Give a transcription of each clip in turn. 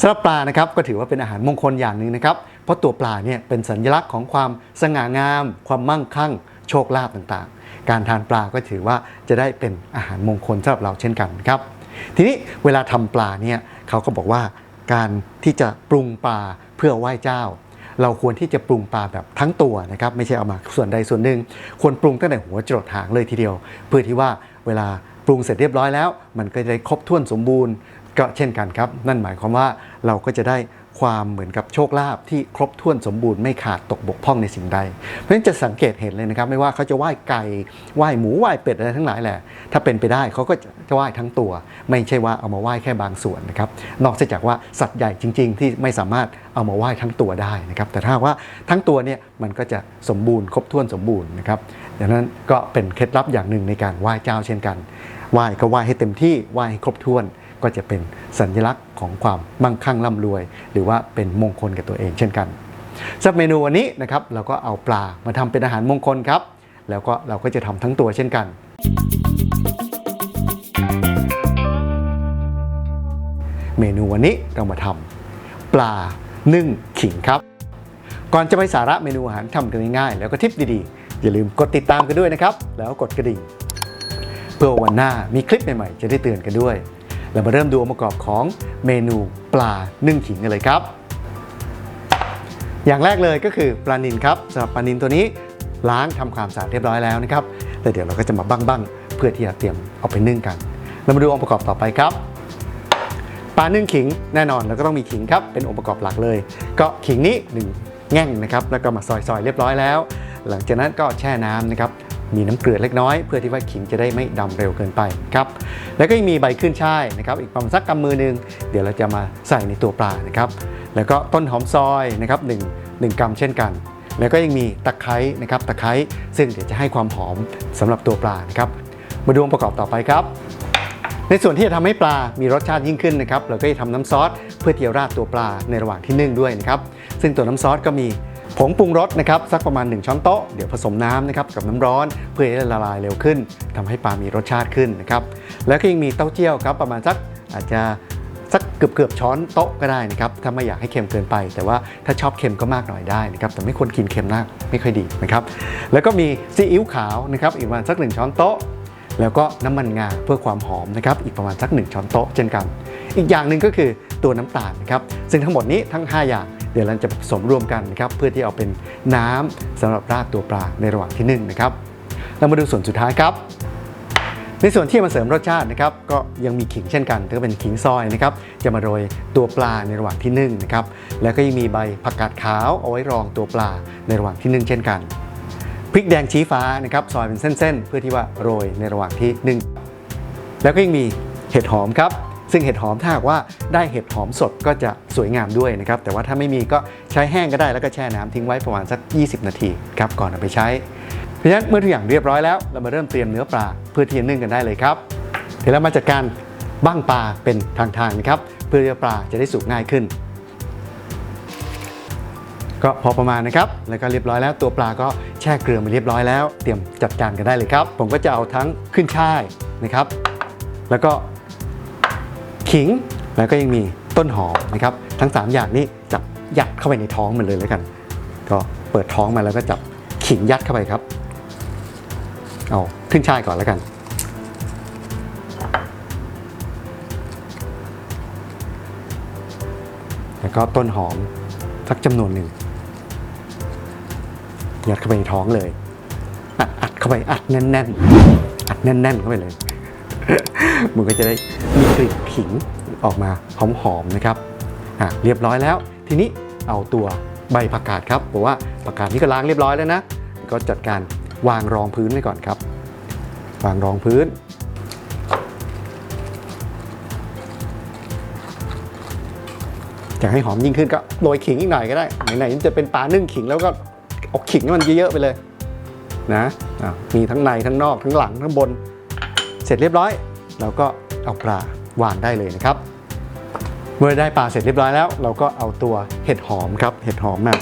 สำหรับปลานะครับก็ถือว่าเป็นอาหารมงคลอย่างหนึ่งนะครับ เพราะตัวปลาเนี่ยเป็นสัญลักษณ์ของความสง่างาม ความมั่งคั่ง โชคลาภต่างๆ การทานปลาก็ถือว่าจะได้เป็นอาหารมงคลสำหรับเราเช่นกันครับ ทีนี้เวลาทำปลาเนี่ยเขาก็บอกว่าการที่จะปรุงปลาเพื่อไหว้เจ้า เราควรที่จะปรุงปลาแบบทั้งตัวนะครับไม่ใช่เอามาส่วนใดส่วนหนึ่งควรปรุงตั้งแต่หัวจรดหางเลยทีเดียว เพื่อที่ว่าเวลา ปรุงเสร็จเรียบร้อยแล้ว มันก็จะได้ครบถ้วนสมบูรณ์ ก็เช่นกันครับ นั่นหมายความว่าเราก็จะได้ความเหมือนกับโชคลาภที่ครบถ้วนสมบูรณ์ไม่ขาดตกบกพร่องในสิ่งใด เพราะฉะนั้นจะสังเกตเห็นเลยนะครับ ไม่ว่าเขาจะไหว้ไก่ไหว้หมูไหว้เป็ดอะไรทั้งหลายแหละ ถ้าเป็นไปได้เขาก็จะไหว้ทั้งตัว ไม่ใช่ว่าเอามาไหว้แค่บางส่วนนะครับนอกจากว่าสัตว์ใหญ่จริง ๆ ที่ไม่สามารถเอามาไหว้ทั้งตัวได้นะครับแต่ถ้าว่าทั้งตัวเนี่ยมันก็จะสมบูรณ์ครบถ้วนสมบูรณ์นะครับดังนั้นก็เป็นเคล็ดลับอย่างหนึ่งในการไหว้เจ้าเช่นกัน ไหว้ก็ไหว้ให้เต็มที่ไหว้ให้ครบถ้วน ก็จะเป็นสัญลักษณ์ของความมั่งคั่งร่ำรวย หรือว่าเป็นมงคลกับตัวเองเช่นกันสำหรับเมนูวันนี้นะครับเราก็เอาปลามาทำเป็นอาหารมงคลครับ แล้วก็เราก็จะทำทั้งตัวเช่นกัน เมนูวันนี้เรามาทำปลานึ่งขิงครับก่อนจะไปสาระเมนูอาหารทำกันง่ายๆแล้วก็ทิปดีๆ อย่าลืมกดติดตามกันด้วยนะครับ แล้วกดกระดิ่ง เพื่อวันหน้ามีคลิปใหม่ๆ จะได้เตือนกันด้วย เรามาเริ่มดูองค์ประกอบของเมนูปลานึ่งขิงกันเลยครับ อย่างแรกเลยก็คือปลานินครับสำหรับปลานินตัวนี้ล้างทำความสะอาดเรียบร้อยแล้วนะครับแต่เดี๋ยวเราก็จะมาบ้างๆเพื่อที่จะเตรียมเอาไปนึ่งกัน เรามาดูองค์ประกอบต่อไปครับปลานึ่งขิงแน่นอนแล้วก็ต้องมีขิงครับเป็นองค์ประกอบหลักเลย ก็ขิงนี้หนึ่งแง่งนะครับแล้วก็มาซอยๆเรียบร้อยแล้ว หลังจากนั้นก็แช่น้ำนะครับ มีน้ำเกลือเล็กน้อยเพื่อที่ว่าขิงจะได้ไม่ดำเร็วเกินไปครับแล้วก็ยังมีใบขึ้นช่ายนะครับอีกประมาณสักกำมือหนึง เดี๋ยวเราจะมาใส่ในตัวปลานะครับแล้วก็ต้นหอมซอยนะครับหนึ่งหนึ่งกำเช่นกันแล้วก็ยังมีตะไคร้นะครับตะไคร้ซึ่งเดี๋ยวจะให้ความหอมสำหรับตัวปลานะครับมาดูองค์ประกอบต่อไปครับ ในส่วนที่จะทำให้ปลามีรสชาติยิ่งขึ้นนะครับเราก็จะทำน้ำซอสเพื่อที่จะราดตัวปลาในระหว่างที่นึ่งด้วยนะครับซึ่งตัวน้ำซอสก็มี ผงปรุงรสนะครับสักประมาณ 1 ช้อนโต๊ะเดี๋ยวผสมน้ำนะครับกับน้ำร้อนเพื่อให้ละลายเร็วขึ้นทำให้ปลามีรสชาติขึ้นนะครับแล้วก็ยังมีเต้าเจี้ยวครับประมาณสักอาจจะสักเกือบเกือบช้อนโต๊ะก็ได้นะครับถ้าไม่อยากให้เค็มเกินไป แต่ว่าถ้าชอบเค็มก็มากหน่อยได้นะครับแต่ไม่ควรกินเค็มมากไม่ค่อยดีนะครับแล้วก็มีซีอิ๊วขาวนะครับอีกประมาณสักหนึ่งช้อนโต๊ะแล้วก็น้ำมันงาเพื่อความหอมนะครับอีกประมาณสัก 1 ช้อนโต๊ะเช่นกัน อีกอย่างหนึ่งก็คือตัวน้ำตาลนะครับซึ่งทั้งหมดนี้ทั้ง 5 อย่าง เดี๋ยวเราจะผสมรวมกันนะครับเพื่อที่เอาเป็นน้ำสำหรับราดตัวปลาในระหว่างที่นึ่งนะครับ เรามาดูส่วนสุดท้ายครับ ในส่วนที่มาเสริมรสชาตินะครับ ก็ยังมีขิงเช่นกันก็เป็นขิงซอยนะครับ จะมาโรยตัวปลาในระหว่างที่นึ่งนะครับ แล้วก็ยังมีใบผักกาดขาวเอาไว้รองตัวปลาในระหว่างที่นึ่งเช่นกันพริกแดงชี้ฟ้านะครับซอยเป็นเส้นๆ เพื่อที่ว่าโรยในระหว่างที่นึ่งแล้วก็ยังมีเห็ดหอมครับ ซึ่งเห็ดหอมถ้าหากว่าได้เห็ดหอมสดก็จะสวยงามด้วยนะครับ แต่ว่าถ้าไม่มีก็ใช้แห้งก็ได้แล้วก็แช่น้ำทิ้งไว้ประมาณสัก 20 นาทีครับก่อนเอาไปใช้ เพราะฉะนั้นเมื่อทุกอย่างเรียบร้อยแล้วเรามาเริ่มเตรียมเนื้อปลาเพื่อที่จะนึ่งกันได้เลยครับเดี๋ยวเรามาจัดการบ้างปลาเป็นทางๆนะครับเพื่อที่ปลาจะได้สุกง่ายขึ้น ก็พอประมาณนะครับ แล้วก็เรียบร้อยแล้ว ตัวปลาก็แช่เกลือมาเรียบร้อยแล้ว เตรียมจัดการกันได้เลยครับ ผมก็จะเอาทั้งขึ้นช่ายนะครับ แล้วก็ ขิงแล้วก็ยังมีต้นหอมนะครับ ทั้ง 3 อย่างนี้จับยัดเข้าไปในท้องมันเลยแล้วกัน ก็เปิดท้องมาแล้วก็จับขิงยัดเข้าไปครับ เอาขึ้นช่ายก่อนแล้วกัน แล้วก็ต้นหอมสักจำนวนหนึ่งยัดเข้าไปในท้องเลย อัดอัดเข้าไปอัดแน่นๆอัดแน่นๆเข้าไปเลย มันก็จะได้มีกลิ่นขิงออกมาหอมๆนะครับอะเรียบร้อยแล้ว ทีนี้เอาตัวใบผักกาดครับบอกว่าผักกาดนี้ก็ล้างเรียบร้อยแล้วนะ ก็จัดการวางรองพื้นไว้ก่อนครับ วางรองพื้น อยากให้หอมยิ่งขึ้นก็โรยขิงอีกหน่อยก็ได้ไหนๆจะเป็นปลานึ่งขิงแล้วก็เอาขิงให้มันเยอะๆไปเลยนะมีทั้งในทั้งนอกทั้งหลังทั้งบน เสร็จเรียบร้อย เราก็เอาปลาวางได้เลยนะครับ เมื่อได้ปลาเสร็จเรียบร้อยแล้ว เราก็เอาตัวเห็ดหอมครับ เห็ดหอมมา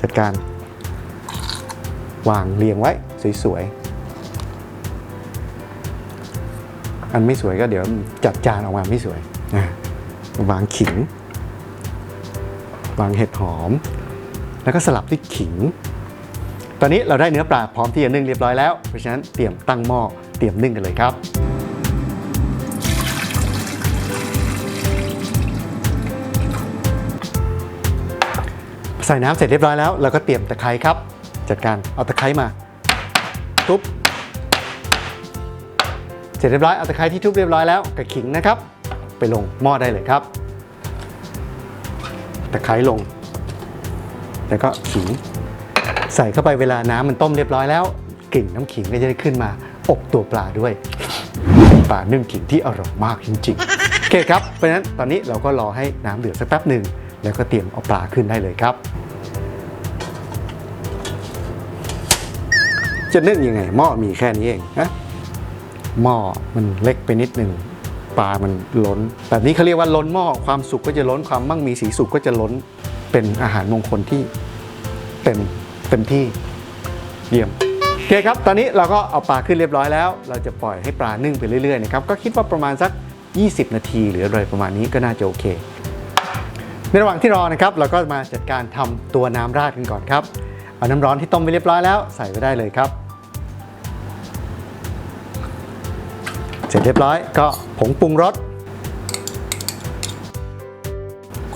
จัดการ วางเรียงไว้สวยๆ อันไม่สวยก็เดี๋ยวจัดจานออกมาไม่สวยนะวางขิง วางเห็ดหอม แล้วก็สลับด้วยขิง ตอนนี้เราได้เนื้อปลาพร้อมที่จะนึ่งเรียบร้อยแล้ว เพราะฉะนั้นเตรียมตั้งหม้อเตรียมนึ่งกันเลยครับ ใส่น้ำเสร็จเรียบร้อยแล้วเราก็เตรียมตะไคร้ครับ จัดการเอาตะไคร้มาทุบเสร็จเรียบร้อยเอาตะไคร้ที่ทุบเรียบร้อยแล้วกับขิงนะครับ ไปลงหม้อได้เลยครับ ตะไคร้ลง แล้วก็ขิง ใส่เข้าไปเวลาน้ำมันต้มเรียบร้อยแล้วกลิ่นน้ำขิงก็จะได้ขึ้นมาอบตัวปลาด้วยเป็นปลานึ่งขิงที่อร่อยมากจริงๆโอเคครับเพราะฉะนั้นตอนนี้เราก็รอให้น้ำเดือดสักแป๊บหนึ่ง แล้วก็เตรียมเอาปลาขึ้นได้เลยครับ จะนึ่งยังไงหม้อมีแค่นี้เองนะหม้อมันเล็กไปนิดหนึ่งปลามันล้น แบบนี้เขาเรียกว่าล้นหม้อความสุขก็จะล้นความมั่งมีสีสุขก็จะล้นเป็นอาหารมงคลที่เต็มเต็มที่เยี่ยมโอเคครับ ตอนนี้เราก็เอาปลาขึ้นเรียบร้อยแล้ว เราจะปล่อยให้ปลานึ่งไปเรื่อยๆนะครับก็คิดว่าประมาณสัก 20 นาทีหรืออะไรประมาณนี้ก็น่าจะโอเค ในระหว่างที่รอนะครับเราก็มาจัดการทำตัวน้ำราดกันก่อนครับ เอาน้ำร้อนที่ต้มไปเรียบร้อยแล้วใส่ไว้ได้เลยครับ เสร็จเรียบร้อยก็ผงปรุงรส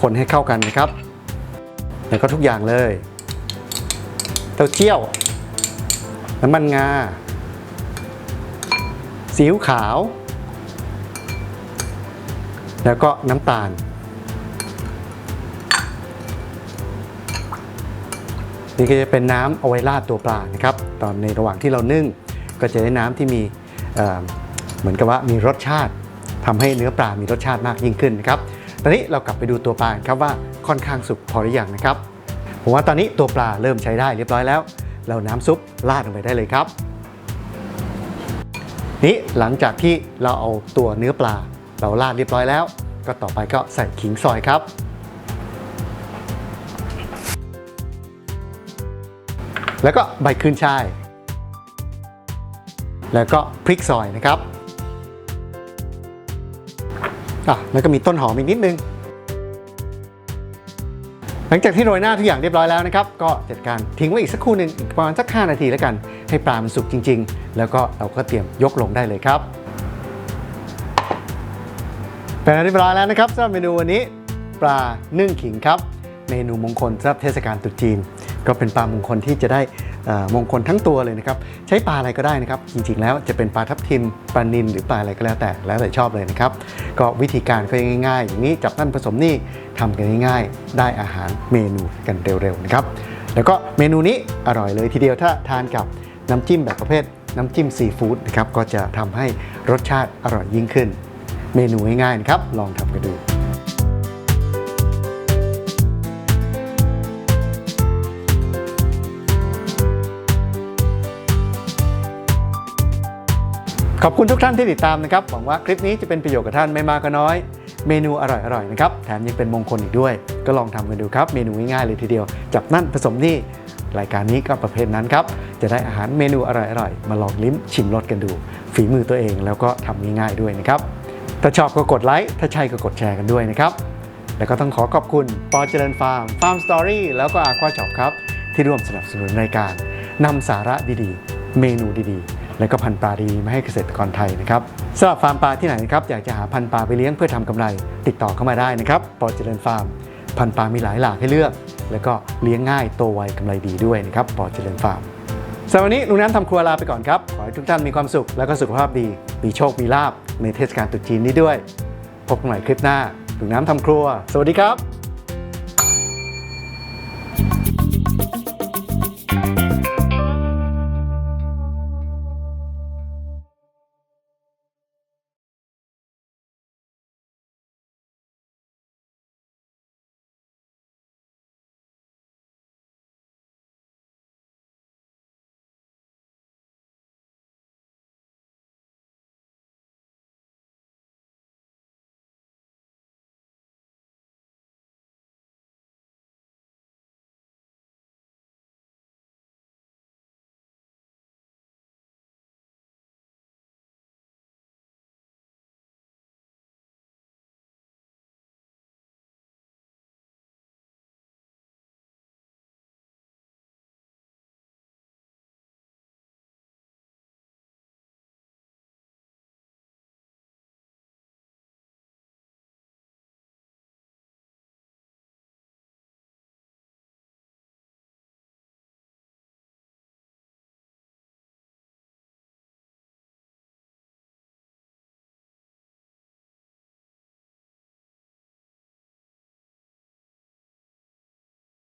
คนให้เข้ากันนะครับ แล้วก็ทุกอย่างเลย เต้าเจี้ยว น้ำมันงาซีอิ๊วขาว แล้วก็น้ำตาล นี่ก็จะเป็นน้ำเอาไว้ราดตัวปลานะครับ ตอนในระหว่างที่เรานึ่งก็จะได้น้ำที่มีเเหมือนกับว่ามีรสชาติทำให้เนื้อปลามีรสชาติมากยิ่งขึ้นนะครับ ตอนนี้เรากลับไปดูตัวปลาครับว่าค่อนข้างสุกพอหรือยังนะครับผมว่าตอนนี้ตัวปลาเริ่มใช้ได้เรียบร้อยแล้ว เราน้ำซุปราดลงไปได้เลยครับนี่หลังจากที่เราเอาตัวเนื้อปลาเราราดเรียบร้อยแล้ว ก็ต่อไปก็ใส่ขิงซอยครับ แล้วก็ใบขึ้นช่าย แล้วก็พริกซอยนะครับอะแล้วก็มีต้นหอมอีกนิดนึง หลังจากที่โรยหน้าทุกอย่างเรียบร้อยแล้วนะครับ ก็จัดการทิ้งไว้อีกสักครู่หนึ่งอีกประมาณสัก 5 นาทีแล้วกัน ให้ปลามันสุกจริง ๆ แล้วก็เราก็เตรียมยกลงได้เลยครับเป็นเรียบร้อยแล้วนะครับสำหรับเมนูวันนี้ปลานึ่งขิงครับ เมนูมงคลสำหรับเทศกาลตรุษจีน ก็เป็นปลามงคลที่จะได้มงคลทั้งตัวเลยนะครับ ใช้ปลาอะไรก็ได้นะครับ จริงๆ แล้วจะเป็นปลาทับทิมปลานิลหรือปลาอะไรก็แล้วแต่แล้วแต่ชอบเลยนะครับ ก็วิธีการก็ง่ายๆ อย่างนี้จับนั่นผสมนี่ทำกันง่ายๆ ได้อาหารเมนูกันเร็วๆนะครับแล้วก็เมนูนี้อร่อยเลยทีเดียวถ้าทานกับน้ำจิ้มแบบประเภทน้ำจิ้มซีฟู้ดนะครับก็จะทำให้รสชาติอร่อยยิ่งขึ้น เมนูง่ายๆนะครับลองทำกันดู ขอบคุณทุกท่านที่ติดตามนะครับ หวังว่าคลิปนี้จะเป็นประโยชน์กับท่านไม่มากก็น้อย เมนูอร่อยๆนะครับ แถมยังเป็นมงคลอีกด้วย ก็ลองทำกันดูครับ เมนูง่ายๆเลยทีเดียว จับนั่นผสมนี่ รายการนี้ก็ประเภทนั้นครับ จะได้อาหารเมนูอร่อยๆ มาลองลิ้มชิมรสกันดู ฝีมือตัวเองแล้วก็ทำง่ายๆด้วยนะครับ ถ้าชอบก็กดไลค์ ถ้าใช่ก็กดแชร์กันด้วยนะครับ แล้วก็ต้องขอขอบคุณปอเจริญฟาร์ม ฟาร์มสตอรี่ แล้วก็อาควาช็อปครับ ที่ร่วมสนับสนุนรายการนำสาระดีๆ เมนูดีๆ และก็พันธุ์ปลาดีมาให้เกษตรกรไทยนะครับสำหรับฟาร์มปลาที่ไหนนะครับอยากจะหาพันธุ์ปลาไปเลี้ยงเพื่อทำกำไร ติดต่อเข้ามาได้นะครับปอเจริญฟาร์ม พันธุ์ปลามีหลายหลากให้เลือก แล้วก็เลี้ยงง่ายโตไวกำไรดีด้วยนะครับปอเจริญฟาร์มสำหรับวันนี้ลุงน้ำทำครัวลาไปก่อนครับขอให้ทุกท่านมีความสุขและก็สุขภาพดีมีโชคมีลาบในเทศกาลตรุษจีนนี้ด้วย พบกันใหม่คลิปหน้าลุงน้ำทำครัว สวัสดีครับ